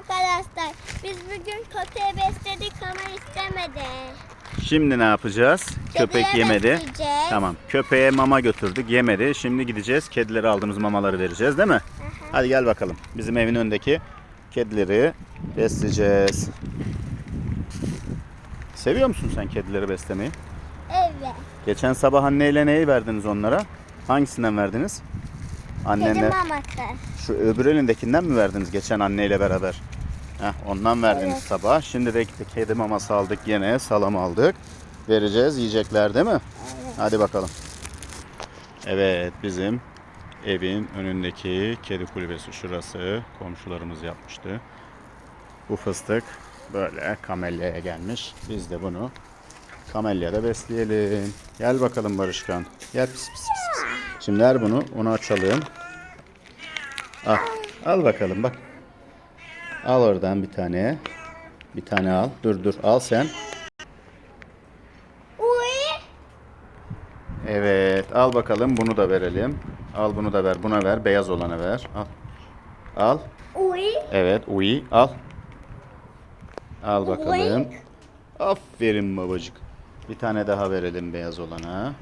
arkadaşlar. Biz bugün köpeği besledik ama istemedi. Şimdi ne yapacağız? Köpek Kediye yemedi. besleyeceğiz. Tamam. Köpeğe mama götürdük. Yemedi. Şimdi gideceğiz. Kedilere aldığımız mamaları vereceğiz değil mi? Hadi gel bakalım. Bizim evin önündeki kedileri besleyeceğiz. Seviyor musun sen kedileri beslemeyi? Evet. Geçen sabah anneyle neyi verdiniz onlara? Hangisinden verdiniz? Annenle şu öbür elindekinden mi verdiniz geçen anneyle beraber? Heh, ondan verdiniz Evet. sabah. Şimdi de gittik kedi maması aldık yine salam aldık. Vereceğiz yiyecekler değil mi? Hadi bakalım. Evet bizim evin önündeki kedi kulübesi şurası. Komşularımız yapmıştı. Bu fıstık böyle kamelyaya gelmiş. Biz de bunu kamelyada besleyelim. Gel bakalım Barışkan. Gel pis pis pis. pis. Şimdi ver bunu. Onu açalım. Al. Al bakalım bak. Al oradan bir tane. Bir tane al. Dur dur. Al sen. Evet. Al bakalım. Bunu da verelim. Al bunu da ver. Buna ver. Beyaz olana ver. Al. Al. Uy. Evet. Uy. Al. Al bakalım. Aferin babacık. Bir tane daha verelim beyaz olana.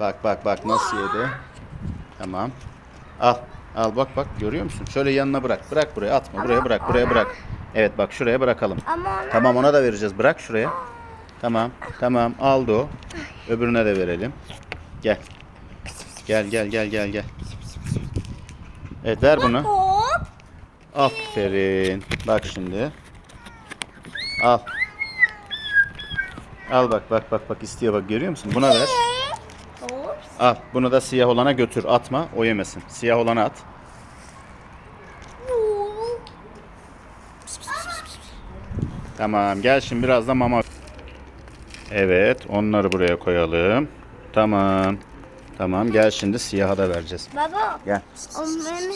Bak bak bak nasıl yedi. Tamam. Al. Al bak bak görüyor musun? Şöyle yanına bırak. Bırak buraya atma. Buraya bırak. Buraya bırak. Evet bak şuraya bırakalım. ama Tamam ona da vereceğiz. Bırak şuraya. Tamam. Tamam aldı o. Öbürüne de verelim. Gel. Gel gel gel gel gel. Evet ver bunu. hop. Aferin. Bak şimdi. Al. Al bak bak bak bak istiyor bak görüyor musun? Buna ver. Al bunu da siyah olana götür. Atma o yemesin. Siyah olana at. Tamam gel şimdi biraz da mama. Evet onları buraya koyalım. Tamam. Tamam gel şimdi siyaha da vereceğiz. Baba. Gel. O beni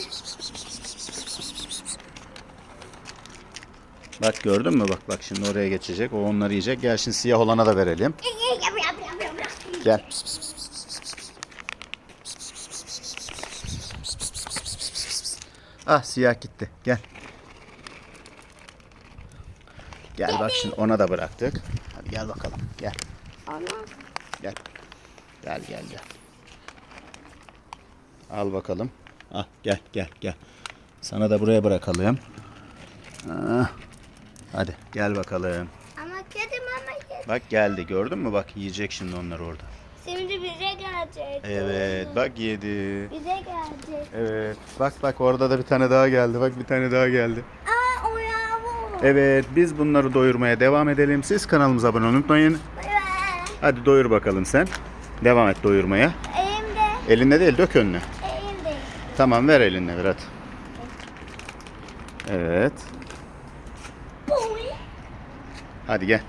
Bak gördün mü bak bak şimdi oraya geçecek. O onları yiyecek. Gel şimdi siyah olana da verelim. Gel. Ah siyah gitti. Gel. Gel bak şimdi ona da bıraktık. Hadi gel bakalım. Gel. Ana. Gel. Gel gel gel. Al bakalım. Ah gel gel gel. Sana da buraya bırakalım. Ah. Hadi gel bakalım. Ama kedi mama yedi. Bak geldi gördün mü? Bak yiyecek şimdi onlar orada. Şimdi bize gelecek. Evet bak yedi. Bize gelecek. Evet. Bak bak orada da bir tane daha geldi. Bak bir tane daha geldi. Aa o yavru. Evet biz bunları doyurmaya devam edelim. Siz kanalımıza abone olmayı unutmayın. Hadi doyur bakalım sen. Devam et doyurmaya. Elimde. Elinde değil dök önüne. Elimde. Tamam ver eline ver hadi. Evet. Hadi gel.